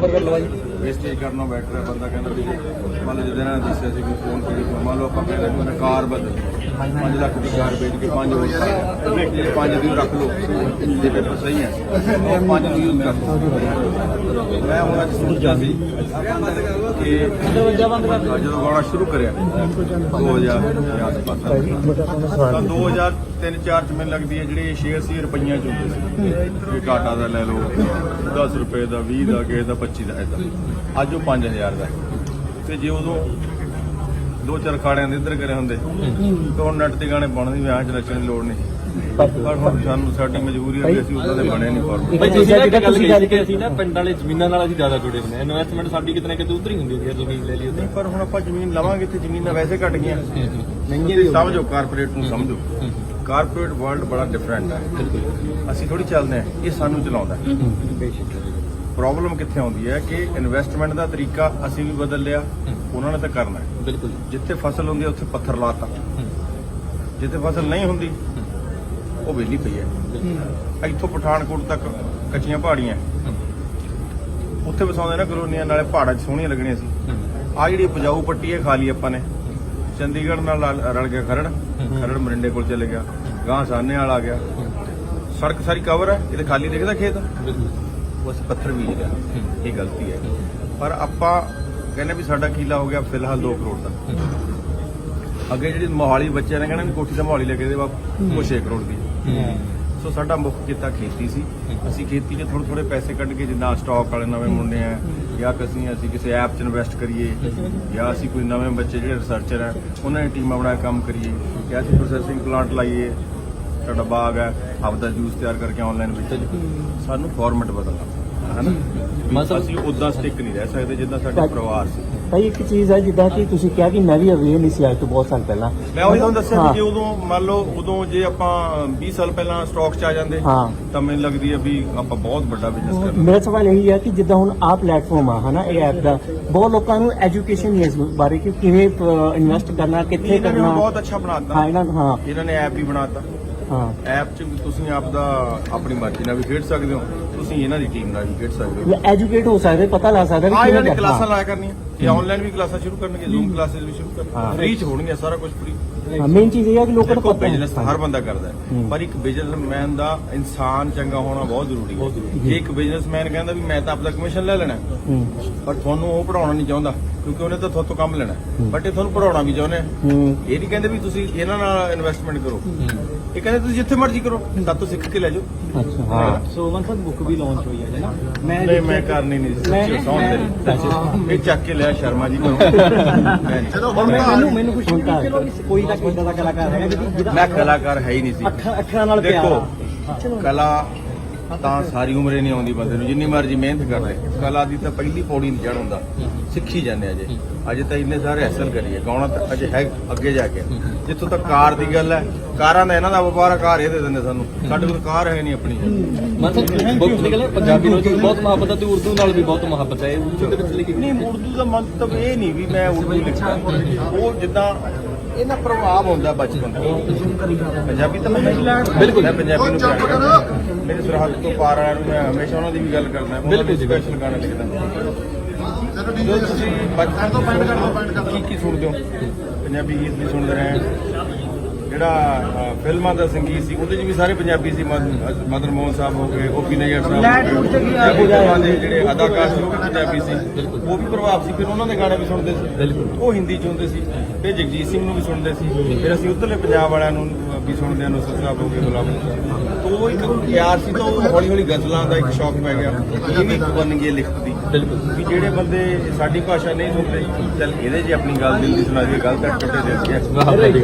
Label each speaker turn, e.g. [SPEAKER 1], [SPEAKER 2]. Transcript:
[SPEAKER 1] ਉੱਪਰ ਕਰ ਲਵਾ ਜੀ
[SPEAKER 2] ਵੇਸਟੇਜ ਕਰਨਾ ਬੈਟਰ ਹੈ ਬੰਦਾ ਕਹਿੰਦਾ ਵੀ ਮੰਨ ਲਓ ਜਦੋਂ ਇਹਨਾਂ ਨੇ ਦੱਸਿਆ ਸੀ ਵੀ ਫੋਨ ਕਰੀ ਮੰਨ ਲਓ ਆਪਾਂ ਕਹਿੰਦੇ ਕਿ ਮੈਂ ਕਾਰ ਬਦਲ 5 ਲੱਖ ਦੀ ਕਾਰ ਵੇਚ ਕੇ 5 ਹੋਰ ਜਿਹੜੇ 5 ਦੀ ਰੱਖ ਲਓ ਜੇ ਪੇਪਰ ਸਹੀ ਹੈ ਉਹ 5 ਦੀ ਯੂਜ਼ ਕਰ ਮੈਂ ਹੁਣ ਅੱਜ ਸੋਚਿਆ ਸੀ ਕਿ ਜਦੋਂ ਗਾਉਣਾ ਸ਼ੁਰੂ ਕਰਿਆ 2000 ਦੇ ਆਸ-ਪਾਸ ਤਾਂ 2003 4 ਚ ਮੈਨੂੰ ਲੱਗਦੀ ਹੈ ਜਿਹੜੇ ਸ਼ੇਅਰ ਸੀ ਇਹ ਰੁਪਈਆਂ ਚ ਹੁੰਦੇ ਸੀ, ਇਹ ਟਾਟਾ ਦਾ ਲੈ ਲਓ 10 ਰੁਪਏ ਦਾ 20 ਦਾ, ਕਿਸੇ ਦਾ 25 ਦਾ, ਏਦਾਂ ਅੱਜ ਉਹ 5000 ਦਾ ਹੈ। ਤੇ ਜੇ ਉਦੋਂ ਦੋ ਚਾਰ ਖਾੜਿਆਂ ਦੇ ਇੱਧਰ ਕਰੇ ਹੁੰਦੇ, ਤਾਂ ਹੁਣ ਨੱਟ ਤੇ ਗਾਣੇ ਬਣਦੇ ਵੀ ਆਂ ਚ ਨੱਚਣ ਦੀ ਲੋੜ ਨਹੀਂ ਪਰ ਹੁਣ ਸਾਨੂੰ ਸਾਡੀ ਮਜਬੂਰੀ ਹੈ ਕਿ ਅਸੀਂ ਉਦਾਂ ਦੇ ਬਣੇ ਨਹੀਂ ਫਾਰਮੂਲੇ
[SPEAKER 1] ਬਈ ਤੁਸੀਂ ਇੱਕ ਗੱਲ ਕਹੀ ਕਿ ਅਸੀਂ ਨਾ ਪਿੰਡਾਂ ਵਾਲੇ ਜ਼ਮੀਨਾਂ ਨਾਲ ਅਸੀਂ ਜ਼ਿਆਦਾ ਜੁੜੇ ਹੁੰਦੇ ਆ ਇਨਵੈਸਟਮੈਂਟ ਸਾਡੀ ਕਿਤੇ ਨਾ ਕਿਤੇ ਉਧਰ ਹੀ ਹੁੰਦੀ ਹੈ ਜੇ ਜ਼ਮੀਨ ਲੈ ਲਈ ਉੱਧਰ
[SPEAKER 2] ਨਹੀਂ ਪਰ ਹੁਣ ਆਪਾਂ ਜ਼ਮੀਨ ਲਵਾਂਗੇ ਤੇ ਜ਼ਮੀਨਾਂ ਵੈਸੇ ਘਟ ਗਈਆਂ। ਨਹੀਂ ਸਮਝੋ ਕਾਰਪੋਰੇਟ ਨੂੰ ਸਮਝੋ। ਕਾਰਪੋਰੇਟ ਵਰਲਡ ਬੜਾ ਡਿਫਰੈਂਟ ਹੈ। ਅਸੀਂ ਥੋੜੀ ਚੱਲਦੇ ਆ ਇਹ ਸਾਨੂੰ ਚਲਾਉਂਦਾ ਪ੍ਰੋਬਲਮ ਕਿੱਥੇ ਆਉਂਦੀ ਹੈ ਕਿ ਇਨਵੈਸਟਮੈਂਟ ਦਾ ਤਰੀਕਾ ਅਸੀਂ ਵੀ ਬਦਲ ਲਿਆ ਉਹਨਾਂ ਨੇ ਤਾਂ ਕਰਨਾ ਹੈ।
[SPEAKER 1] ਬਿਲਕੁਲ।
[SPEAKER 2] ਜਿੱਥੇ ਫਸਲ ਹੁੰਦੀ ਹੈ ਉੱਥੇ ਪੱਥਰ ਲਾਤਾ। ਜਿੱਥੇ ਫਸਲ ਨਹੀਂ ਹੁੰਦੀ ਉਹ ਵਿਹਲੀ ਪਈ ਹੈ। ਇੱਥੋਂ ਪਠਾਨਕੋਟ ਤੱਕ ਕੱਚੀਆਂ ਪਹਾੜੀਆਂ। ਉੱਥੇ ਵਸਾਉਂਦੇ ਨਾ ਕਲੋਨੀਆਂ ਨਾਲੇ ਪਹਾੜਾਂ 'ਚ ਸੋਹਣੀਆਂ ਲੱਗਣੀਆਂ ਸੀ। ਆ ਜਿਹੜੀ ਉਪਜਾਊ ਪੱਟੀ ਹੈ ਖਾਲੀ ਆਪਾਂ ਨੇ। ਚੰਡੀਗੜ੍ਹ ਨਾਲ ਰਲ- ਗਿਆ ਖਰੜ। ਖਰੜ ਮਰਿੰਡੇ ਕੋਲ ਚਲੇ ਗਿਆ। ਗਾਂ ਸਾਨੇ ਵਾਲਾ ਆ ਗਿਆ। ਸੜਕ ਸਾਰੀ ਕਵਰ ਹੈ ਇਹਦੇ ਖਾਲੀ ਦਿਖਦਾ ਖੇਤ। ਬਸ ਪੱਥਰ ਬੀਜ ਲਿਆ ਇਹ ਗਲਤੀ ਹੈ। ਪਰ ਆਪਾਂ ਕਹਿੰਦੇ ਵੀ ਸਾਡਾ ਕਿਲਾ ਹੋ ਗਿਆ ਫਿਲਹਾਲ 2 ਕਰੋੜ ਦਾ। ਅੱਗੇ ਜਿਹੜੀ ਮੋਹਾਲੀ ਬੱਚਿਆਂ ਨੇ ਕਹਿੰਦੇ ਵੀ ਕੋਠੀ ਦਾ ਮੋਹਾਲੀ ਲੈ ਕੇ ਦੇ ਬਾਪ, ਉਹ 6 ਕਰੋੜ ਦੀ। ਸੋ ਸਾਡਾ ਮੁੱਖ ਕਿੱਤਾ ਖੇਤੀ ਸੀ। ਅਸੀਂ ਖੇਤੀ 'ਚ ਥੋੜੇ ਥੋੜੇ ਪੈਸੇ ਕੱਢ ਕੇ ਜਿੱਦਾਂ ਸਟਾਕ ਵਾਲੇ ਨਵੇਂ ਮੁੰਡੇ ਆ ਜਾਂ ਕਿਸੇ ਅਸੀਂ ਕਿਸੇ ਐਪ 'ਚ ਇਨਵੈਸਟ ਕਰੀਏ ਜਾਂ ਅਸੀਂ ਕੋਈ ਨਵੇਂ ਬੱਚੇ ਜਿਹੜੇ ਰਿਸਰਚਰ ਆ ਉਹਨਾਂ ਦੀ ਟੀਮਾਂ ਬਣਾ ਕੇ ਕੰਮ ਕਰੀਏ। ਜਾਂ ਅਸੀਂ ਪ੍ਰੋਸੈਸਿੰਗ ਪਲਾਂਟ ਲਾਈਏ। ਸਾਡਾ ਬਾਗ ਹੈ ਆਪਦਾ ਜੂਸ ਤਿਆਰ ਕਰਕੇ ਆਨਲਾਈਨ ਵੇਚੀਏ ਸਾਨੂੰ ਫਾਰਮੈਟ ਬਦਲਣਾ ਹੈ ਨਾ
[SPEAKER 1] ਮਤਲਬ-
[SPEAKER 2] ਅਸੀਂ ਉਦਾਂ ਸਟਿਕ ਨਹੀਂ ਰਹਿ ਸਕਦੇ ਜਿੱਦਾਂ ਸਾਡਾ ਪਰਿਵਾਰ ਸੀ।
[SPEAKER 3] ਭਾਈ ਇੱਕ ਚੀਜ਼ ਹੈ ਜਿੱਦਾਂ ਕਿ ਤੁਸੀਂ ਕਿਹਾ ਕਿ ਮੈਂ ਵੀ ਅਵੇਅਰ ਨਹੀਂ ਸੀ ਅੱਜ ਤੋਂ ਬਹੁਤ ਸਾਲ ਪਹਿਲਾਂ।
[SPEAKER 2] ਮੈਂ ਉਹੀ ਤੁਹਾਨੂੰ ਦੱਸਿਆ
[SPEAKER 3] ਹਾਂ।
[SPEAKER 2] ਜੇ ਉਦੋਂ ਮੰਨ ਲਓ ਉਦੋਂ ਜੇ ਆਪਾਂ 20 ਸਾਲ ਪਹਿਲਾਂ ਸਟਾਕ 'ਚ ਆ ਜਾਂਦੇ
[SPEAKER 3] ਹਾਂ।
[SPEAKER 2] ਤਾਂ ਮੈਨੂੰ ਲੱਗਦੀ ਹੈ ਵੀ ਆਪਾਂ ਬਹੁਤ ਵੱਡਾ ਬਿਜ਼ਨਸ ਕਰਨਾ
[SPEAKER 3] ਮੇਰਾ ਸਵਾਲ ਇਹੀ ਹੈ ਕਿ ਜਿੱਦਾਂ ਹੁਣ ਆਹ ਪਲੇਟਫਾਰਮ ਆ ਹਨਾ ਇਹ ਐਪ ਦਾ ਬਹੁਤ ਲੋਕਾਂ ਨੂੰ ਐਜੂਕੇਸ਼ਨ ਨਹੀਂ ਇਸ ਬਾਰੇ ਕਿ ਕਿਵੇਂ ਇਨਵੈਸਟ ਕਰਨਾ ਕਿੱਥੇ
[SPEAKER 2] ਇਹਨਾਂ ਨੇ
[SPEAKER 3] ਕਰਨਾ।
[SPEAKER 2] ਬਹੁਤ ਅੱਛਾ ਬਣਾਤਾ।
[SPEAKER 3] ਹਾਂ ਇਹਨਾਂ ਨੂੰ ਹਾਂ।
[SPEAKER 2] ਇਹਨਾਂ ਨੇ ਐਪ ਵੀ ਬਣਾਤਾ। ਐਪ 'ਚ ਵੀ ਤੁਸੀਂ ਆਪ ਦਾ ਆਪਣੀ ਮਰਜ਼ੀ ਨਾਲ ਵੀ ਖੇਡ ਸਕਦੇ ਹੋ। ਤੁਸੀਂ ਇਹਨਾਂ ਦੀ ਟੀਮ ਨਾਲ ਵੀ ਖੇਡ ਸਕਦੇ ਹੋ।
[SPEAKER 3] ਐਜੂਕੇਟ ਹੋ ਸਕਦੇ ਪਤਾ ਲੱਗ ਸਕਦਾ
[SPEAKER 2] ਹਾਂ ਇਹਨਾਂ ਨੇ ਕਲਾਸਾਂ ਲਾਇਆ ਕਰਨੀਆਂ। ਇਹ ਆਨਲਾਈਨ ਵੀ ਕਲਾਸਾਂ ਸ਼ੁਰੂ ਕਰਨਗੇ ਜ਼ੂਮ ਕਲਾਸਿਸ ਵੀ ਸ਼ੁਰੂ। ਕਰਨਗੇ। ਫ੍ਰੀ ਚ ਹੋਣਗੀਆਂ ਸਾਰਾ ਕੁਝ ਫ੍ਰੀ
[SPEAKER 3] ਮੇਨ ਚੀਜ਼ ਇਹ ਹੈ ਕਿ ਲੋਕਾਂ ਨੂੰ ਪਤਾ
[SPEAKER 2] ਬਿਜ਼ਨਸ ਹਰ ਬੰਦਾ ਕਰਦਾ ਹੈ। ਪਰ ਇੱਕ ਬਿਜ਼ਨਸਮੈਨ ਦਾ ਇਨਸਾਨ ਚੰਗਾ ਹੋਣਾ ਬਹੁਤ ਜ਼ਰੂਰੀ ਹੈ। ਜੇ ਇੱਕ ਬਿਜ਼ਨਸਮੈਨ ਕਹਿੰਦਾ ਵੀ ਮੈਂ ਤਾਂ ਆਪਦਾ ਕਮਿਸ਼ਨ ਲੈ ਲੈਣਾ ਪਰ ਤੁਹਾਨੂੰ ਉਹ ਪੜਾਉਣਾ ਨਹੀਂ ਚਾਹੁੰਦਾ ਕਿਉਂਕਿ ਉਹਨੇ ਤਾਂ ਤੁਹਾਡੇ ਤੋਂ ਕੰਮ ਲੈਣਾ ਬਟ ਇਹ ਤੁਹਾਨੂੰ ਪੜਾਉਣਾ ਵੀ ਚਾਹੁੰਦੇ ਆ
[SPEAKER 3] ਹੂੰ।
[SPEAKER 2] ਇਹ ਨਹੀਂ ਕਹਿੰਦੇ ਵੀ ਤੁਸੀਂ ਇਹਨਾਂ ਨਾਲ ਇਨਵੈਸਟਮੈਂਟ ਕਰੋ। ਇਹ ਕਹਿੰਦੇ ਤੁਸੀਂ ਜਿੱਥੇ ਮਰਜ਼ੀ ਕਰੋ ਤਾਂ ਤੋਂ ਸਿੱਖ ਕੇ ਲੈ ਜਾਓ।
[SPEAKER 3] ਅੱਛਾ। ਹਾਂ।
[SPEAKER 1] ਸੋ ਵਨ ਫਨ ਬੁੱਕ ਵੀ ਲਾਂਚ ਹੋਈ ਹੈ ਨਾ? ਮੈਂ
[SPEAKER 2] ਨਹੀਂ ਮੈਂ ਕਰਨੀ ਨਹੀਂ ਸੱਚੀ ਸੌਂ ਤੇਰੀ ਇਹ ਚੱਕ ਕੇ ਲਿਆ ਸ਼ਰਮਾ ਜੀ ਨਹੀਂ।
[SPEAKER 1] ਔਰ ਮੈਂ ਮੈਨੂੰ ਮੈਨੂੰ ਕੁਝ ਨਹੀਂ ਚਲੋ ਕੋਈ ਤਾਂ ਕੋਈ ਦਾ ਕਲਾਕਾਰ ਜਿਹਦਾ
[SPEAKER 2] ਮੈਂ ਕਲਾਕਾਰ ਹੈ ਹੀ ਨਹੀਂ ਸੀ।
[SPEAKER 1] ਅੱਖਾਂ ਨਾਲ ਪਿਆਰ
[SPEAKER 2] ਦੇਖੋ। ਕਲਾ ਤਾਂ ਸਾਰੀ ਉਮਰ ਹੀ ਨਹੀਂ ਆਉਂਦੀ ਬੰਦੇ ਨੂੰ ਜਿੰਨੀ ਮਰਜ਼ੀ ਮਿਹਨਤ ਕਰ। ਲੈ ਕਲਾ ਦੀ ਤਾਂ ਪਹਿਲੀ ਪੌੜੀ ਨਹੀਂ ਚੜ ਹੁੰਦਾ। ਸਿੱਖੀ ਜਾਂਦੇ ਅਜੇ। ਅਜੇ ਤਾਂ ਇੰਨੇ ਸਾਰੇ ਹਾਸਲ ਕਰੀਏ। ਗਾਉਣਾ ਤਾਂ ਅਜੇ ਹੈ ਅੱਗੇ ਜਾ ਕੇ। ਜਿੱਥੋਂ ਤੱਕ ਕਾਰ ਦੀ ਗੱਲ ਹੈ ਕਾਰਾਂ ਦਾ ਇਹਨਾਂ ਦਾ ਵਪਾਰ ਆ, ਕਾਰ ਇਹ ਦੇ ਦਿੰਦੇ ਸਾਨੂੰ। ਸਾਡੇ ਕੋਲ ਕਾਰ ਹੈ ਨਹੀਂ ਆਪਣੀ।
[SPEAKER 1] ਮਤਲਬ ਬਹੁਤ ਨਿਕਲੇ ਪੰਜਾਬੀ ਨੂੰ ਵੀ ਬਹੁਤ ਮੁਹੱਬਤ ਹੈ ਤੇ ਉਰਦੂ ਨਾਲ ਵੀ ਬਹੁਤ ਮੁਹੱਬਤ ਹੈ ਉਰਦੂ ਦੇ ਵਿੱਚ ਲਿਖੀ
[SPEAKER 2] ਨਹੀਂ ਉਰਦੂ ਦਾ ਮੰਤਵ ਇਹ ਨਹੀਂ ਵੀ ਮੈਂ ਉਰਦੂ ਲਿਖਦਾ ਉਹ ਜਿੱਦਾਂ ਇਹਨਾਂ ਪ੍ਰਭਾਵ ਹੁੰਦਾ ਬਚਪਨ ਤੋਂ। ਪੰਜਾਬੀ ਤਾਂ ਮੈਂ ਬਿਲਕੁਲ। ਮੈਂ ਪੰਜਾਬੀ ਨੂੰ ਪਿਆਰ ਕਰਦਾ ਮੇਰੇ ਸਰਹੱਦ ਤੋਂ ਪਾਰ ਵਾਲਿਆਂ ਨੂੰ ਮੈਂ ਹਮੇਸ਼ਾ ਉਹਨਾਂ ਦੀ ਵੀ ਗੱਲ ਕਰਦਾ। ਬਿਲਕੁਲ ਸਪੈਸ਼ਲ ਗਾਣੇ ਲਿਖਦਾ। ਜੋ। ਤੁਸੀਂ ਬਚਪਨ ਤੋਂ ਕੀ ਕੀ ਸੁਣਦੇ ਹੋ? ਪੰਜਾਬੀ ਗੀਤ ਵੀ ਸੁਣਦੇ ਰਹੇ। ਜਿਹੜਾ ਫਿਲਮਾਂ ਦਾ ਸੰਗੀਤ ਸੀ ਉਹਦੇ 'ਚ ਵੀ ਸਾਰੇ ਪੰਜਾਬੀ ਸੀ ਮਦ- ਮਦਨ ਮੋਹਨ ਸਾਹਿਬ ਹੋ ਗਏ ਓਪੀ ਨਈਅਰ ਸਾਹਿਬ ਹੋ ਗਏ ਜਾਂ ਫਿਲਮਾਂ ਦੇ ਜਿਹੜੇ ਅਦਾਕਾਰ ਸੀ ਉਹ ਵੀ ਪੰਜਾਬੀ ਸੀ ਉਹ ਵੀ ਪ੍ਰਭਾਵ ਸੀ ਫਿਰ ਉਹਨਾਂ ਦੇ ਗਾਣੇ ਵੀ ਸੁਣਦੇ ਸੀ। ਉਹ ਹਿੰਦੀ 'ਚ ਹੁੰਦੇ ਸੀ ਫਿਰ ਜਗਜੀਤ ਸਿੰਘ ਨੂੰ ਵੀ ਸੁਣਦੇ ਸੀ ਫਿਰ ਅਸੀਂ ਉੱਧਰਲੇ ਪੰਜਾਬ ਵਾਲਿਆਂ ਨੂੰ ਵੀ ਸੁਣਦੇ ਹਾਂ ਨੁਸਰਤ ਸਾਹਿਬ ਹੋ ਗਏ ਗੁਲਾਮ ਤੋਂ ਉਹ ਇੱਕ ਪਿਆਰ ਸੀ ਤਾਂ ਉਹ ਹੌਲੀ ਹੌਲੀ ਗਜ਼ਲਾਂ ਦਾ ਇੱਕ ਸ਼ੌਕ ਪੈ ਗਿਆ ਇਹ ਵੀ ਬਣ ਗਈ ਲਿਖਤ ਦੀ। ਬਿਲਕੁਲ। ਵੀ ਜਿਹੜੇ ਬੰਦੇ ਸਾਡੀ ਭਾਸ਼ਾ ਨਹੀਂ ਸੁਣਦੇ ਚੱਲ ਇਹਦੇ 'ਚ ਆਪਣੀ ਗੱਲ ਦਿਲ ਦੀ ਸੁਣਾ ਦਈਏ ਗੱਲ ਤਾਂ ਟੁੱਟੇ ਦੀ